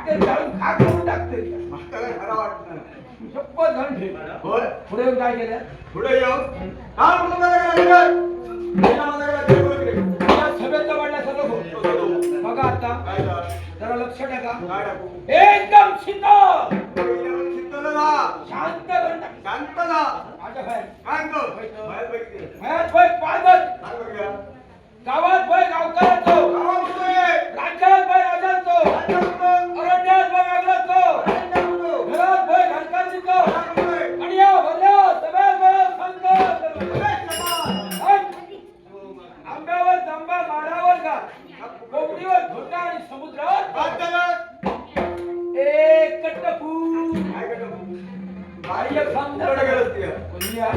वाटेत जाऊन खा करून टाकते काय खरं वाटत नाही. शपथ घालून ठेव होय पुढे येऊन काय केलं पुढे येऊ हा ना. या सभेत होतं. बघा आता? जरा लक्ष टाका? एकदम राहा. शांत. शांत राहा. माझ्या बाहेर काय म्हणतो? बाहेर बघितले. मयात गावात वय गावकऱ्याचो. राज्यात वय राजांचो? अरण्यात वय आग्राचो? घरात काय म्हणतोय? आणि या संत अरे, चला. हट! आंब्यावर जांभा माडावर का कोकणीवर धोटा आणि समुद्रावर? एक टपू काय करतो? बाह्य समजा. कुठं गेलंस ती? कोणी या?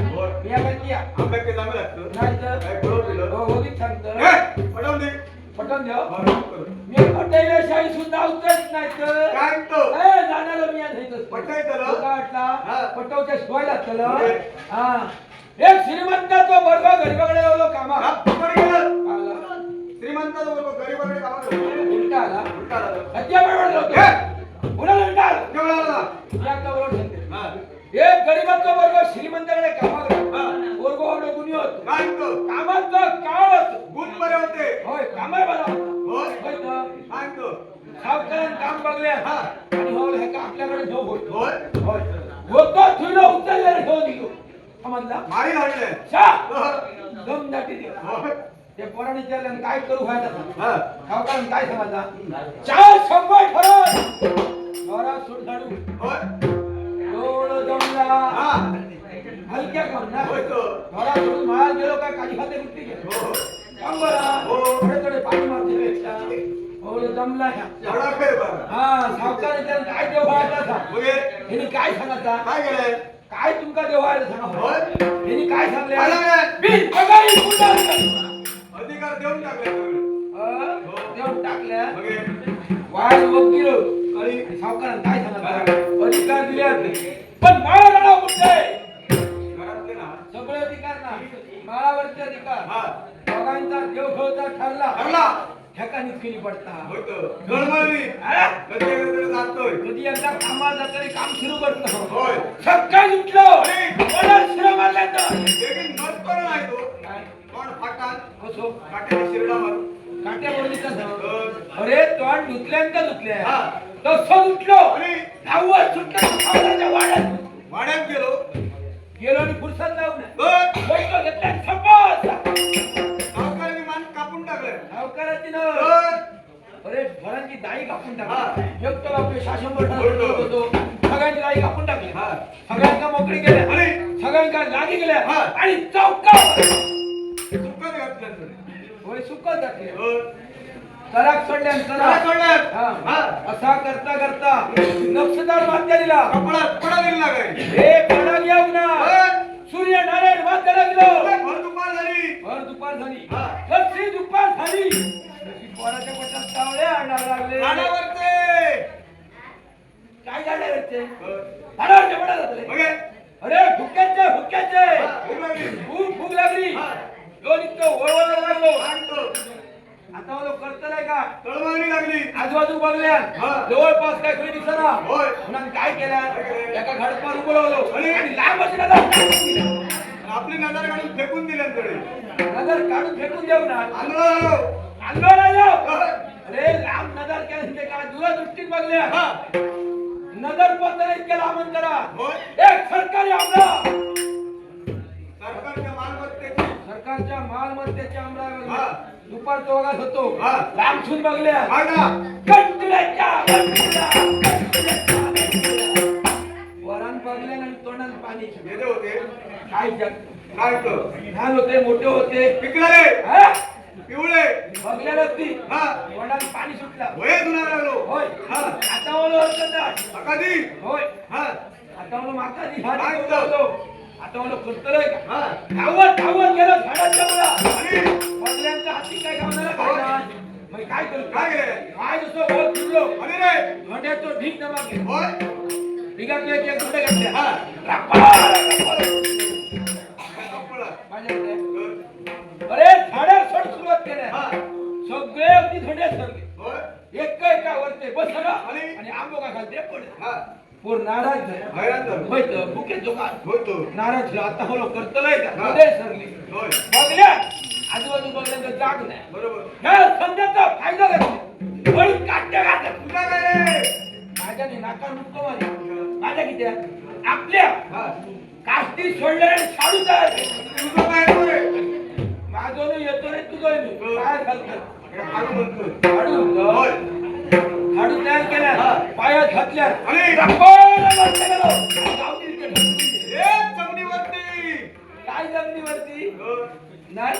मी या काय किया? आंब्यात काही चांगलं लागतं? नाही तर. ए, पटवून दे. पटवून द्या. मी पटायला शाही सुद्धा उतरत नाही तर काय? ए, जाणारा मी आज. पटायचं? तो वाटला? हा. पटवच्या शिवाय लागतं. हा एक श्रीमंताचा वर्ग गरीबाकडे लावलो कामा. श्रीमंताचा वर्ग गरिबाकडे कामाला जातो. उलटा आला उलटा आला तो. हत्या बरोबर उलटा आला केवढा आला? हा. एक गरीबाचा वर्ग श्रीमंताकडे कामाला हा. वर्ग गुन्हे होतो काय? कामाचा काळ होतो गुण बरे होते. होय कामाय बरा होता होय? काय? सावकारानं काम बघले हा. आणि हो हे का आपल्याकडे घेऊ होतो होय? होय होतो तुला उचलले घेऊन दिलो समजला मारी. शा हो. दम दाटी दे होय? ते पोराने विचारलं काय करू व्हायला हा. सावकारानं काय समजला चार शंभर ठरत जोरा सुट झाडू होय? जमला हा. हलक्या काम ना माया गेलो काय काजी खाते कुठली हो. काम बरा हो. थोडे थोडे पाणी मारते जमला. हा सावकार काय देव व्हायला सांग मग हे यांनी काय सांगायचा काय? काय तुमका देव व्हायला सांगा होय? यांनी काय सांगले. अधिकार देऊन टाकले. अं? देऊन टाकल्या हे वाय वकील सावकारानं काय सांगायचा अधिकार दिले पण माळा राणा कुठे घरातले ना सगळे अधिकार ना माळावरचे अधिकार. दोघांचा देव घेऊचा ठरला ठरला. ठेकाणीच केली पडता. हा? जातोय. कधी एकदा कामाला तरी काम सुरू करतो होय. सकाळी उठलो मला शिरा मारल्या तर लेकिन मत पण नाही तो. कोण फाटात? कसो काट्याने शिरडा मारू. काट्या सांग तर अरे तोंड धुतल्यानंतर धुतल्या तसं उठलो धावत सुटलं. वाड्यात वाड्यात गेलो. गेलो आणि फुरसत लावून तर बैठक घेतल्या छपास सावकाराने मान कापून टाकलं. सावकाराची न अरे फळांची दाई कापून. टाकली. एक तर आपले बोलतो. होतो सगळ्यांची दाई कापून टाकली. हा. सगळ्यांका मोकळी गेल्या आणि सगळ्यांका लागी गेल्या. हा. आणि चौका चुकत घातलं थोडे. होय सुकत तर तराक सोडल्या त्याला सोडलं. हा. हा. असा करता करता नक्षदार वाद्य दिला कपडा कपडा दिला काय? हे पडा येऊ ना. सूर्य नारायण वाद्य लागलो. भर दुपार झाली. भर दुपार झाली. कशी दुपार झाली. तशी पोराच्या पोटात कावळे आणायला लागले. झाडावरचे काय झाले ते तर झाडावरचे पडा जातले मग हे? अरे भुक्याचे भुक्याचे हा, भूक लागली. खूप भूक लागली हा. दोन इतकं वळवळायला लागलो सांगतो. आता नाही का? तळमळणी लागली. आजूबाजू बघल्या. जवळपास काय कोणी दिसना होय. म्हणून काय केलं? एका घडपार उभं आणि? लांब दिली. आपली नजर काढून फेकून दिले थोडे नजर काढून फेकून देऊ ना. आंधळा तर अरे लांब नजर केलं म्हणजे काय? दूरदृष्टीत बघल्या. हा. नजर पत्र इतक्या लांब होय. एक सरकारी आमला सरकारच्या मालमत्तेची. सरकारच्या मालमत्तेच्या हा. दुपारच्या वगात होतो. हा. लांबसून बघल्या. वरान बघल्या आणि तोंडात पाणी येते होते. काय काय लहान होते मोठे होते. पिकणारे हा? पिवळे. बघल्या नसती. हा. तोंडात पाणी सुटलं. वय धुणार लागलो होय. हा. आता मला होतं तर. कधी होय. हा. आता मला माका दी काय हात आता मला करतोय का हा. धावत धावत गेलो झाडाच्या मुळा हाती काय गावणार काय. मग काय करू? काय केलं? काय दुसरं बोल फिरलो? आणि रे! घोड्याचं ढीक जमा केलं होय? ढिगातले एक एक घोडे घातले. हा. तर अरे झाडा सोड सुरुवात केल्या. हा. सगळे अगदी धोंड्यात सरले होय? एक एका वरते बसला आणि- आणि आंबोगा खालते पड हा. पोर नाराज झाला. भुके दुकान. नाराज झाला. आता होलो करतलंय का हा. सरली बघल्या. आजूबाजू बघल्या तर जाग नाही. बरोबर. ह्या संध्याचा फायदा घेतला वळून काट्या काय रे? माझ्याने नाका नुकतो माझ्या माझ्या किती? आपल्या. हा. काष्टी सोडल्या शाडू तयार. तुझं काय रे? माझं नाही येतो रे तुझं नाही. काय घालतं हे हाडू म्हणतो हाडू हाडू तयार केल्या हा. पायात घातल्या. आणि- जमिनीवरती काय जमिनीवरती हो. नाही?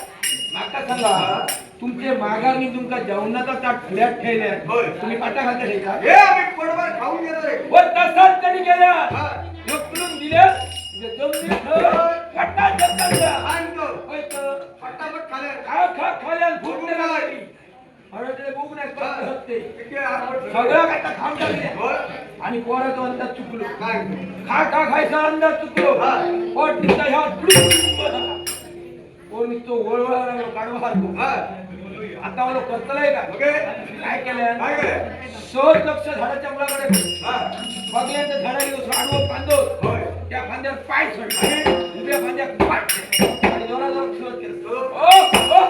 माका सांगा तुमचे माघार मी तुमका जेवणाचा ताट फुड्यात ठेवल्या होय. तुम्ही पाटा घालता ठेवता हे आम्ही खाऊन घेतो रे. व तसाच त्यांनी दिल्या म्हणजे जमिनीत पट्टा ढकलल्या. आणतो. पटापट खाले खा खा खाल्या फुटणे लागली. हळदले नाही आपण सगळं काय खाऊन टाकले. आणि पोराचा अंदाज चुकलो. काय? खा खा खायचा अंदाज चुकलो. पोट ह्या पोर निघतो वळवळा लागलो काढवा हारतो हा. आता मला करतलंय का? ओके? काय केलं? काय करे सहज लक्ष झाडाच्या मुलाकडे हा. बघल्यानंतर झाडा गेलो आडवं फांदो. त्या फांद्यावर पाय सोडले उभ्या फांद्यात ठेवले. आणि जोरा जोरात सुरुवात केली. हो. ओ, ओ.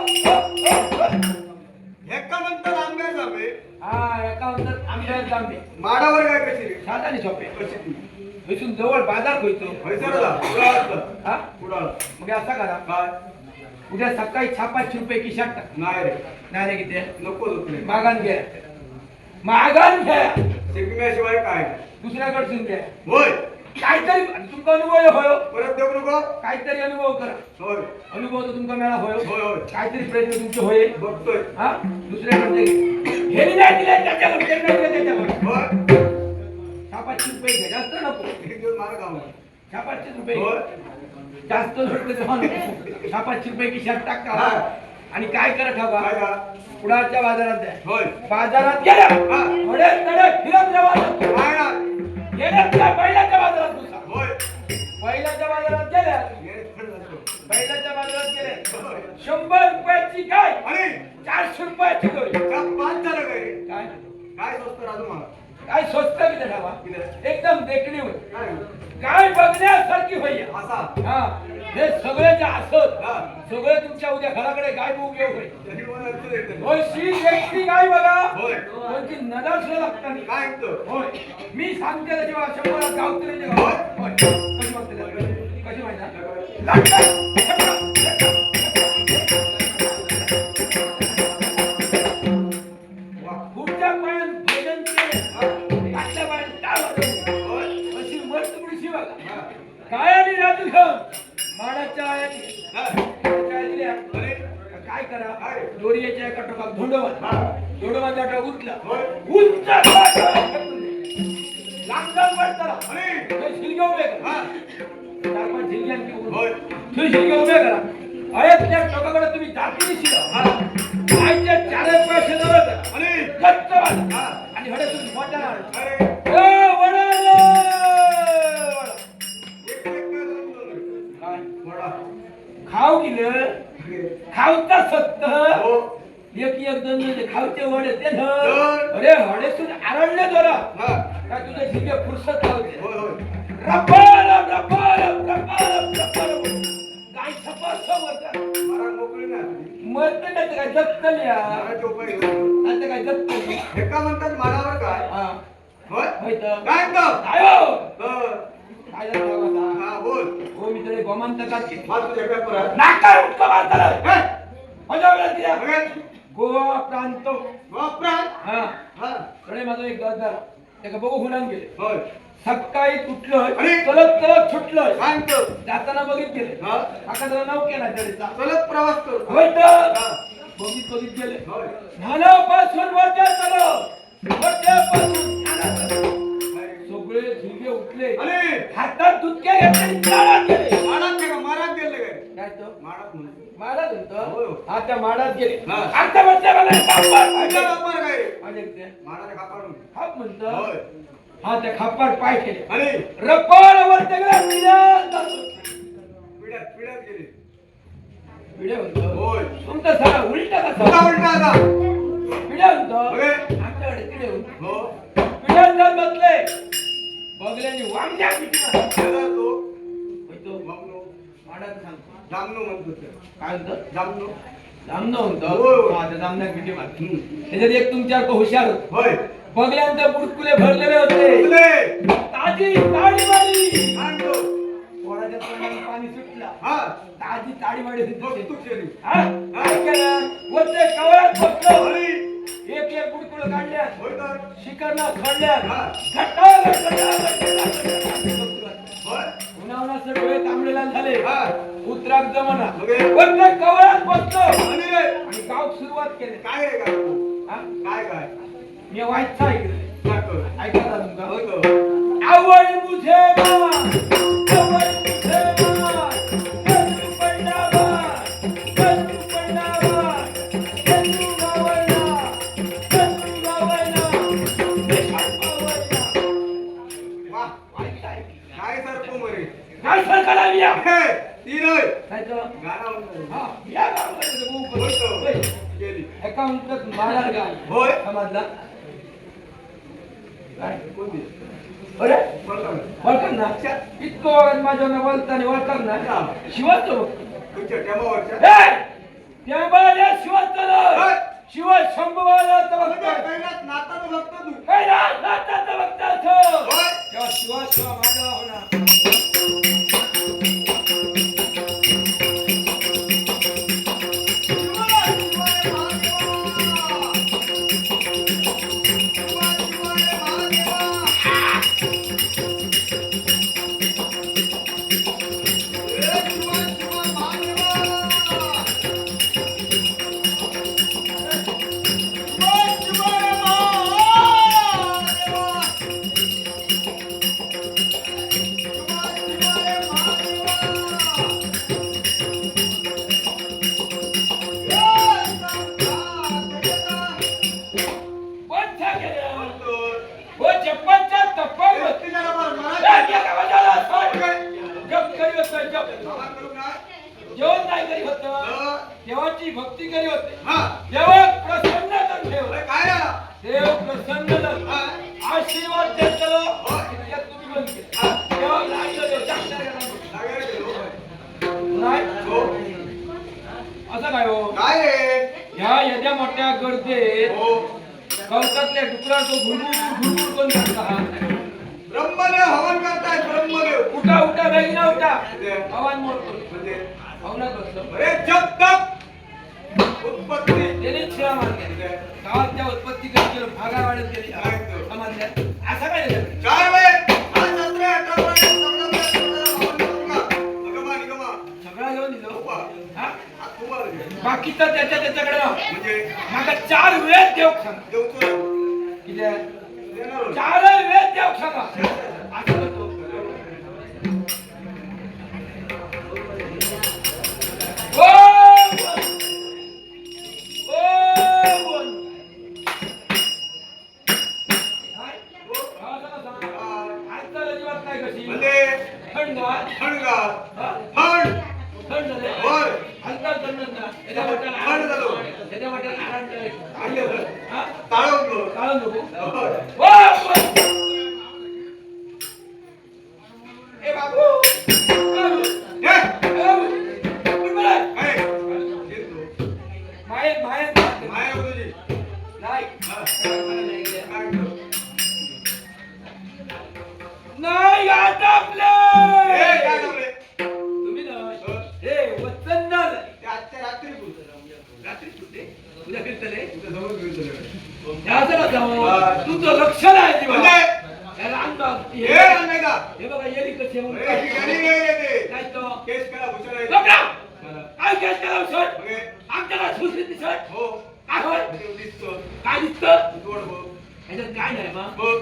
एका म्हणतात आंब्या जावे. हा एका म्हणतात आमच्या जांबे माडावर काय कशी? रे साधा आणि सोपे कशी? इथून जवळ बाजार कुडाळ हा? कुडाळ मग असा करा. काय? उद्या सकाळी छापाचशे रुपये खिशात टाक नाही रे. नाही रे किती? नको दुखले मागान घ्या मागान घ्या शिकण्याशिवाय काय दुसऱ्याकडसून घ्या होय. काहीतरी तुमचा अनुभव होय. परत देऊ नको. काहीतरी अनुभव करा. होय. अनुभव तर तुमचा मिळा होय. होय होय. काहीतरी प्रयत्न तुमचे होय. बघतोय. हा? दुसऱ्याकडे हे नाही दिले त्याच्याकडे ते नाही दिले त्याच्याकडे. होय. छापाचशे रुपये घ्या जास्त नको. एक दिवस काम छापाचशे रुपये होय जास्त नको छापाचशे रुपये खिशात टाका. आणि काय करा ठावा काय का कुडाच्या बाजारात द्या. होय. बाजारात गेल्या. हा. थोडे तडे फिरत राहा गेल्या बाजारात होय. बाजारात गेल्या. बाजारात गेल्या. होय. शंभर रुपयाची काय? आणि? चारशे रुपयाची पाच झालं काय? काय? काय स्वस्त राजू मला काय स्वस्त ठावा किती? एकदम देखणी होय. काय? बघण्यासारखी होई असा. हा. हे सगळे जे असत सगळे तुमच्या उद्या घराकडे गाय उभे होईल. होय. शी व्यक्ती गाय बघा. होय. कोणती नजर सुद्धा लागता नाही. काय होय. मी सांगते बा शंभरात गावते त्याची गाव. होय. होय. कशी वाटते त्याला? कशी माहिती काय राजू घेऊन माडाच्या. काय करा काय? दोरीच्या एका टोकात धोंड बांधा हा. धोंड बांधा टोक उचला. उंच आणि ते शिलगे उभे करा हा. चार पाच शिलग्यांची उभे. होय. ते शिलगे उभे करा आयातल्या टोकाकडे तुम्ही जाती शिला. आईच्या चारे पैसे जवळ आणि गच्च. आणि हडे तुम्ही मोठ्या. अरे ए, काय? खाऊ गेलं खाऊचा सत्त हो. एक एक दोन दोन खाऊचे वडे ते धर. अरे हडे तुझे आरडले जरा हा. काय तुझे झिगे फुरसत लावते रपारप, रपारप, रपारप, रपारप. गाय छपास वरतात. मला मोकळी नाही मरते नाही काय जगतली या. आता काय जगतली एका म्हणतात माडावर काय हा होय. काय काय हो? काय झालं बाबा? हा बोल. हो मी तरी गोमांतकात. हा तुझ्या पेपरात नाका उठका मारताना. गोवा प्रांत वापरात. हा. हा. कडे माझा एक गद्दार त्याला बघू हुनान गेले होय. सकाळी कुठलं आणि? चलत चलत सुटलं ऐकतो जाताना बघित गेले हा. काका त्याला नाव केला त्याचा चलत प्रवास करतो होय तर हा. बघित बघित गेले होय. ध्यानापासून वरच्या चलो वरच्यापासून ध्यानात सगळे झिंगे उठले. आणि हातात दुधक्या घेतले गेले. माडात का माडात गेले काय? काय तो? माडात माडात होतं. हा त्या माडात गेले. हा. आता म्हणते मला वापर काय? इथे. माडाच्या खापाडून खाप म्हणतं. हा त्या खापात पाय केले आणि रपाळावर सगळ्या. पिढ्यात पिढ्यात गेले. पिढ्या म्हणतो. होय. तुमचा सगळा उलटा कसा? उलटा आता? पिढ्या म्हणतो. बघे. आमच्या आपल्याकडे किडे होते. हो बसले. मारली. त्याला तो. माडात सांगतो. जामनो म्हणतो ते. काय पिटी मारली. त्याच्यात एक तुमच्यावर हुशार होत. होय. बुडकुले भरलेले होते. ताजी ताडी मारी आणतो पोराच्या तोंडाला पाणी सुटला. हा. ताजी ताडी मारी होती. तू हा? काय केलं? वरचे कवळात बसलो. आणि एक एक बुडकुळ काढल्या शिकरला सोडल्या उन्हावणाचे डोळे तांबडेला झाले. उतराक जमाना. कवळात बसलो आणि गाव सुरुवात केली. काय रे काय? काय काय मी वाईटचा ऐकलं काय कर? ऐका ना तुमका होय तर. आवड मुझे मार माझ्या वळताना वळखा ना शिवाचं तुमच्या टेमावरच्या! देवाला शिवाचं होय. शिव भक्त. कैलास नातानं भक्त तू कैलास भक्त असो. होय तेव्हा शिवाशिवा माझा होणार. येद्या मोठ्या गर्दीत कवचातल्या डुकरात तो घुरमुर कोण करता ब्रह्मदेव हवन करताय ब्रह्मदेव. उठा उठा बेगिना उठा म्हणजे? आवाज मोडतो म्हणजे? भावनात बसलो अरे जब तक उत्पत्ती. त्याने शिळा मान केली. गावाच्या उत्पत्ती कशी केलं भागा वाढत गेली समजल्या असं काय? चार वेळ बाकीचं त्याच्या त्याच्याकडे राह. म्हणजे माका चार वेळ देव सांग देवतो किती. चार वेळ देव सांगा असं केला सर म्हणजे, आमच्याला सुश्री सर हो. काय होय ते दिसतं. काय दिसतं जोड बघ. ह्याच्यात काय नाही मग बघ.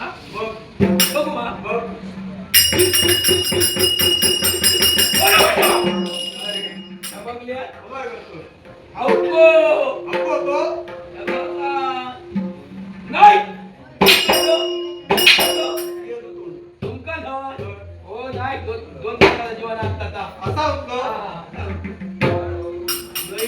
हा? बघ. बघू मग बघ. बोला, बोला. अरे, हा बघल्या काय करतो? अहो अप्पू तो? नाही येतो तोंड. तुमका ना हो नाही दोन दोन प्रकारचा जीवन असतात असा होतो.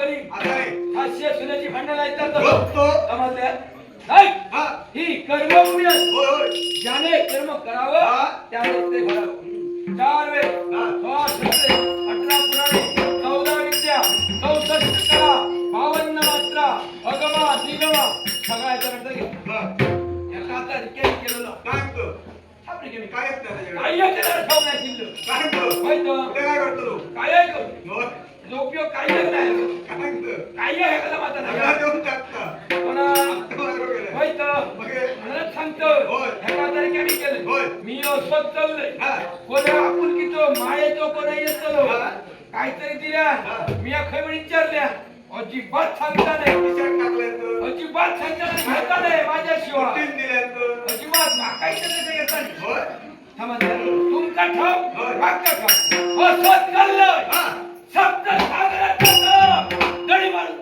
गरीबा गरीब आता आहे. हास्य सुनेची भांडण ऐकतात हो, हा. ही. कर्मभूमी. ज्याने कर्म करावं हा. त्याने ते घडावं. चार वेळ. हा. सोळा शास्त्रे अठरा पुराणे चौदा विद्या. चौसष्ट कला. बावन्न मात्रा. अगमा निगमा सगळा याचा अर्थ आता केलेलं. काय काय? काय काय काय? काय. जो उपयोग काय आहे नाही? काय आहे सगळं नाही देऊन टाकता. मग हे? म्हणत सांगतो होय. तारखेने केलं. मी स्वत चाललंय हा. कोणा आपुलकीचो मायेचो कोणा येतलो हा. काहीतरी दिल्या हा. मी खैबड विचारल्या अजिबात सांगता नाही. अजिबात सांगता नाही माझ्याशिवाय. अजिबात नाकायचं त्याचं येतं नाही. होय. समजलं तुमका ठाऊक होय. वाक्य ठाऊक असत चाललंय हा. सप्त सागरात दडी मारून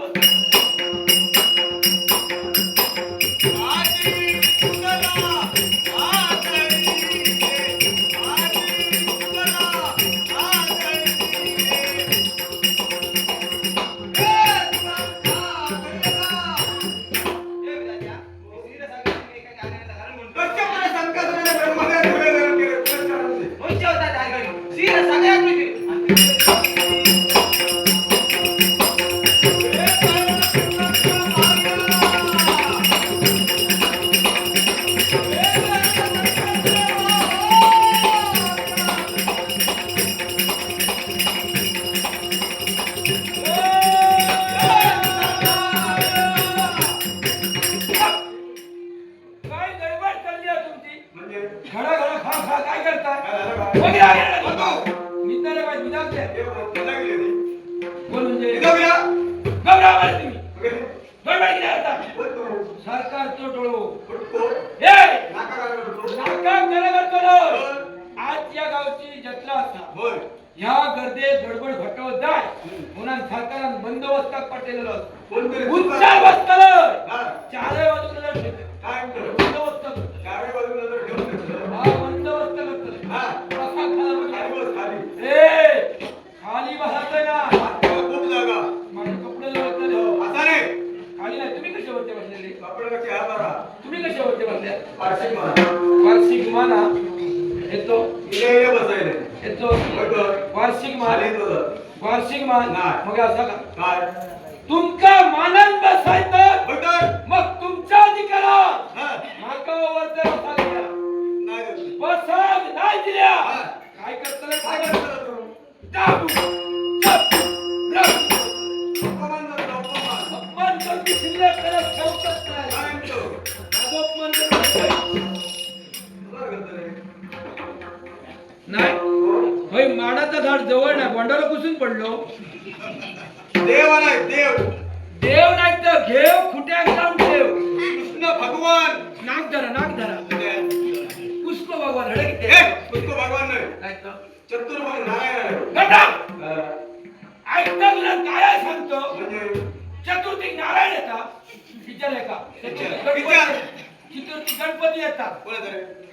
कपडे कसे हा. तुम्ही कशावरती बसल्या वार्षिक म्हणा. वार्षिक माना येतो ये बसायले. येतो. वार्षिक मान तुझं. वार्षिक मान. मग असा का काय? तुमका मानन बसायचं बटन. मग तुमच्या अधिकारात हा. मार्गावर जर नाही. बसाग नाही दिल्या. काय करतलं काय काय करतो तू? नाही. होय माडाचं झाड जवळ नाही बोंडाला पुसून पडलो. देव आलाय देव. देव नाही तर घेव जाऊन ठेव. कृष्ण भगवान. नाक धरा नाक धरा. पुष्प भगवान हडे किती हे पुष्प भगवान नाही. नाही तर चतुर्भुज नारायण. आहे. गटा. ऐकता तुला काय सांगतो? म्हणजे? चतुर्थी नारायण येतात. विचार आहे का चतुर्थी विचार. गणपती चतुर्थी गणपती येतात. कोणाचं रे?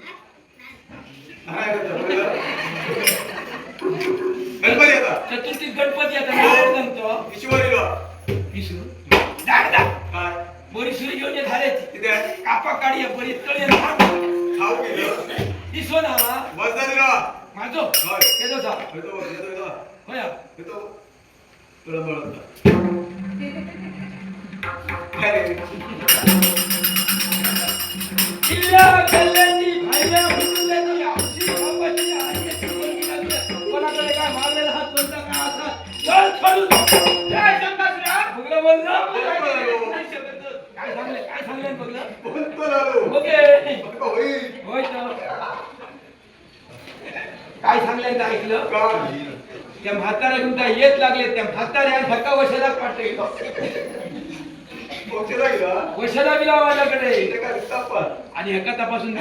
नारायणाचं. गणपती येतात चतुर्थी गणपती येतात नारायण सांगतो ईश्वरीला विसरू डाक डाक काय बरी सुरी घेऊन ये झाल्याची किती आहे कापा काढी आहे, बरी तळी आहे. खाऊ केलं दिसो ना बसदा दिला माझो होय येतो सा येतो बघ, येतो येतो होया येतो तुला म्हणत काय रे किल्ल्या सांगले ते ऐकलं काय त्या म्हाताऱ्या घेऊन काय येत लागले त्या म्हाताऱ्या धक्का वशाला पाठवलं. वशला माझ्याकडे. इथे काय तपास आणि एका तपासून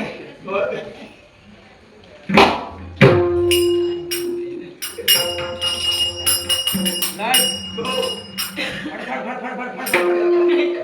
घ्यायचे. होय. नाही हो. फड, फड, फड,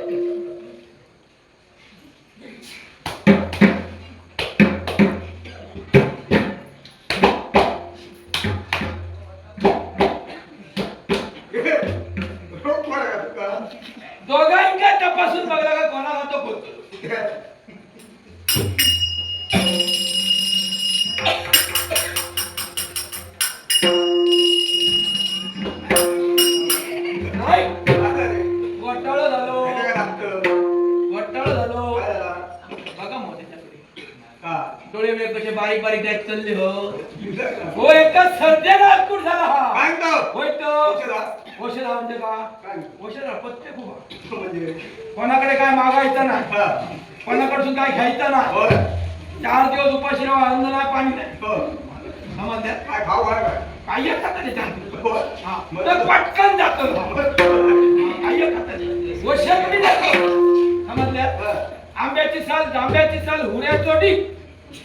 कसे बारीक बारीक आहेत चालले हो? हो एकदा सर्जन आतकुट झाला हा काय? होय तो औषधा? औषधा म्हणजे का काय? औषधा पत्ते खूप म्हणजे? कोणाकडे काय मागायचं नाही हा. कोणाकडून काय घ्यायचं नाही होय. चार दिवस उपाशी राहा अन्न नाही पाणी नाही हो. समजल्या काय खाऊ घाल काय? काय का त्याच्यात. हा तर पटकन जातो काय बी जातो समजल्या हा. आंब्याची साल जांभ्याची साल हुऱ्या चोटी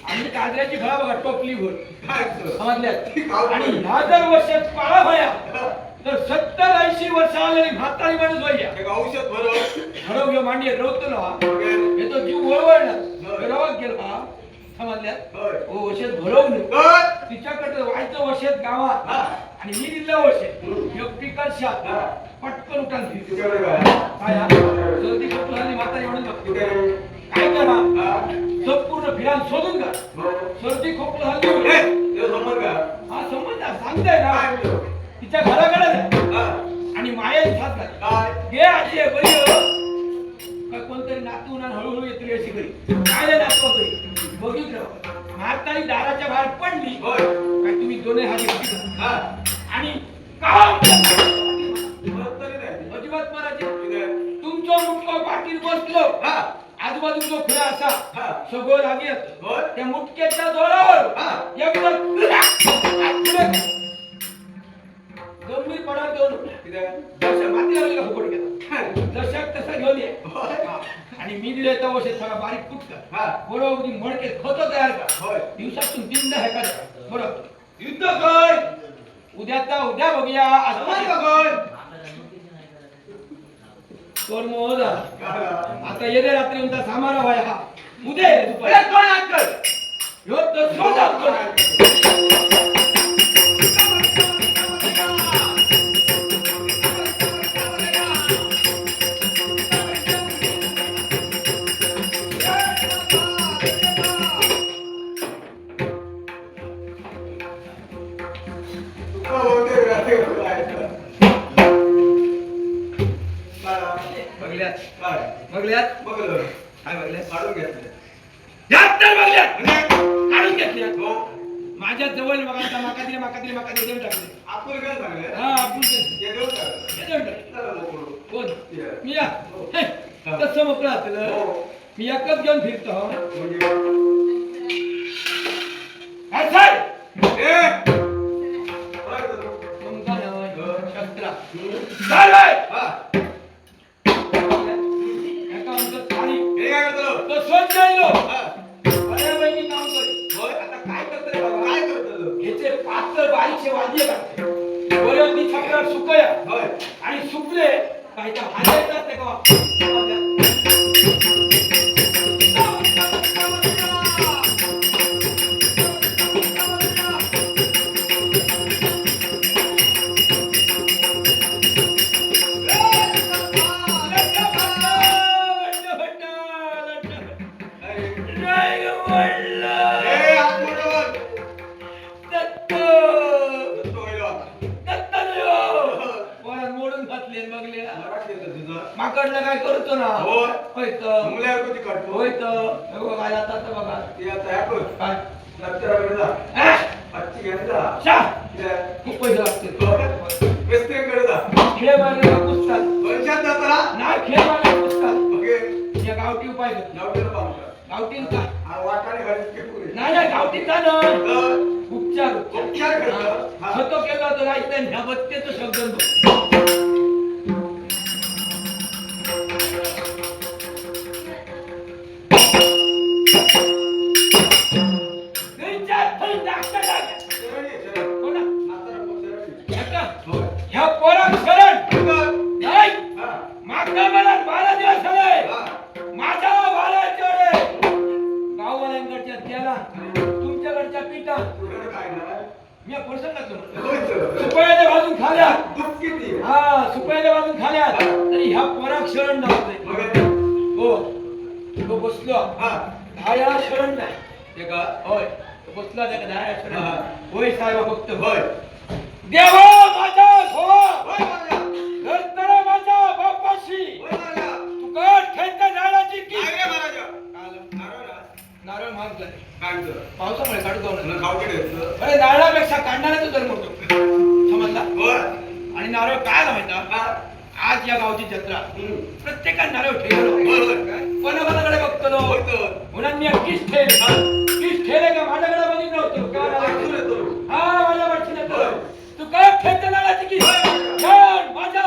आणि काजऱ्याची फळा बघा टोपली भर? समजल्या आणि ह्या जर वर्षात पाळा भया तर सत्तर ऐंशी वर्ष आलेली म्हातारी माणूस भैया औषध भरव. घेऊ मांडी रवतो ना. हे तो जीव वळवळ होय. ना रवत गेला. हो भरवलं होय. तिच्याकडे व्हायचं वशेत गावात. आणि मी दिलं हा. पटकन उठान काय? म्हातारी म्हणून बघते? काय करा. संपूर्ण फिरान शोधून का हो. सर्दी खोकला संबंध का? हा संबंध सांगताय ना? तिच्या घराकडे. आणि घाल काय? घे आजी हो काय कोणतरी नातू ना हळूहळू येतली अशी घरी काय नातू घरी बघितलं म्हातारी दाराच्या बाहेर पडली. काय तुम्ही दोन्ही हात. हा. आणि नाही. अजिबात इथे. तुमचं मुटकं पाठीत बसलो हा. आजूबाजूचा खुला असा हा. सगळं लागेल. त्या मुटक्याच्या जोरावर. एकदा गंभीर पडा देऊन इथे. जसं माती लागली का फुकट घेतात काय? दशक तसा घेऊन ये. आणि मी दिले तर वशे सगळा बारीक कुटका हा. बरोबर मडके खत तयार कर होय. दिवसातून तीनदा हे कर बरोबर युद्ध कर उद्याचा उद्या बघूया आज समाज बघून. कोण मोहदा? आता येते रात्री उद्या सामारा व्हाय हा उद्या दुपारी. कोण अक्कल? ह्यो तर मी या. हे, तसं मोकळं आपलं हो. मी एकच घेऊन फिरतो तुझं. माकडलं काय करतो ना होय. होय तर मुंगल्यावर कधी काढतो? होय तर हे बघा काय आता तर बघा ते आता ह्या कर. काय दप्तराकडे जा. आ, हातची घ्यायला जा. शा इथे. खूप पैसे लागते हो. मिस्त्रीकडे जा. खेळ मारले पुस्तकात वर्षात जाताना नाही खेळ मारले पुस्तकात ओके. या गावठी उपाय का वाटाणे. नाही नाही गावठीचा ना उपचार उपचार करतो. हा. खतो केला तर ह्या बत्तेचं शब्द त्याला तुमच्याकडच्या पिठा. मी तर. सुपायाच्या बाजून खाल्या? हा सुपायाच्या बाजून खाल्या तरी ह्या पोराक शरण नव्हते? हो तो बसलो हा. दहा शरण नाही हे? होय बसला त्या दहा शरण हा. होय साहेब फक्त होय. देवा माझा भोवा होय महाराजा. धरतरा माझा बापाशी. तुका ठेचा झाडाची की काय रे महाराजा? नारळ ना? नारळ महाग झाले. पावसामुळे काढू. अरे नारळापेक्षा काढणाऱ्याच दर मोठो समजला. आणि नारळ काय माहिती. आज या गावची जत्रा. प्रत्येकाने नारळ ठेवलो? कोणाकोणाकडे बघतो. म्हणून मी किस ठेल किस ठेले का माझ्याकडे बघितलं होतं का. हा माझ्या वाटची. तू काय ठेचा नारळाची माझ्या